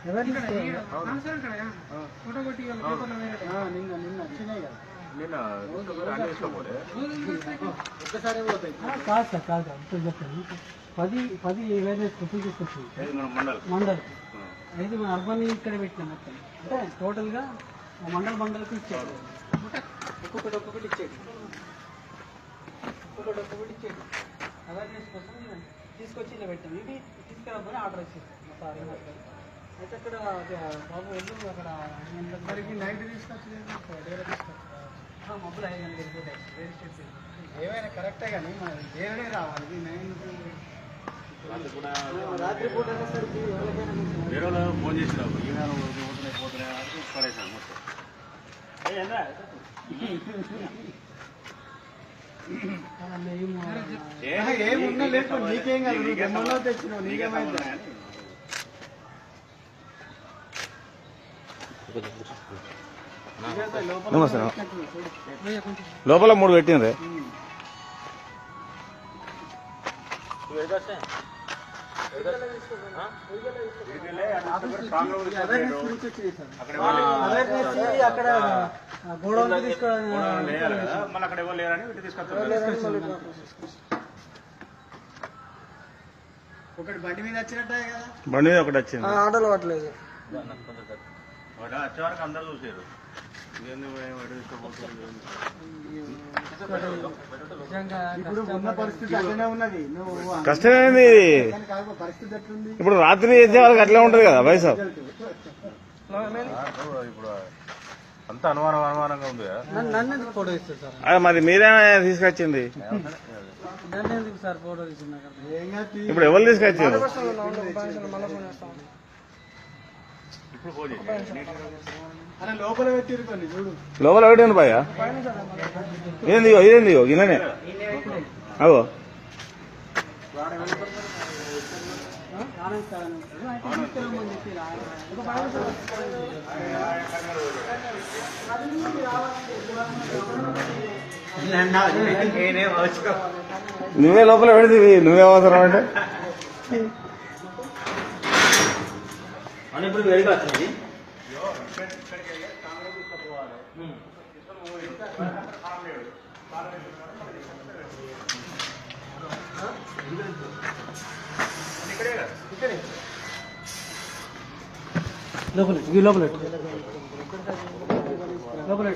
నిన్న నిన్న వచ్చినాయి కదా కాదు సార్ కాదు ఇప్పుడు చెప్పండి పది పది వేరే కుప్పలు తీసుకొచ్చింది. మండల్? మండల్. అయితే మన అర్బన్ ఇక్కడ పెట్టినాం మొత్తం. అంటే టోటల్గా మండల్ మండల్కి ఇచ్చాడు ఒక్కొక్కటి ఒక్కొక్కటి ఇచ్చాడు ఒక్కొక్కటి ఒక్కొక్కటి ఇచ్చాడు అవేర్నెస్ కోసం తీసుకొచ్చి ఇలా పెట్టాం ఇది తీసుకురాబోని ఆర్డర్ ఏమో సార్. అయితే అక్కడ బాబు వెళ్ళు అక్కడ మరికి నైట్ తీసుకొచ్చి మబ్బులు ఐదు గంటలకు వెళ్ళిపోతాయి రియల్ ఎస్టేట్ ఏమైనా కరెక్టే కానీ మన వేరే రావాలి. నైన్ ఎవరికైనా పోతున్నాయి పోతున్నాయి పడేసాను మొత్తం. ఏ, ఏమున్నా లేదు నీకేం కాదు. తెచ్చినావు నీకేం నీకేమైంది సంబంధం అని. నమస్తే లోపల మూడు పెట్టిండ్రే. అక్కడ గోడౌన్ మళ్ళీ అక్కడ ఎవరు లేరని ఇటు తీసుకొస్తారు ఒకటి బండి మీద వచ్చినట్టే కదా. బండి మీద ఒకటి వచ్చింది. ఆటోలు పట్టలేదు. వాడు అందరు చూసారు. కష్టమేంది ఇప్పుడు రాత్రి చేసే వాళ్ళకి అట్లే ఉంటది కదా నాకు ఇప్పుడు అంత అనుమానం అనుమానంగా ఉంది మరి మీరే తీసుకొచ్చింది? ఇప్పుడు ఎవరు తీసుకొచ్చారు ఇప్పుడు ఫోన్ చేసి అరే లోపల పెట్టింది భయ ఇదేంది ఇదేంది గిన్నెనే. అగో. నువ్వే లోపల పెడితే నువ్వే అవసరం అంటే? అని ఇప్పుడు వేడిగా వచ్చింది లోపల లోపల లోపల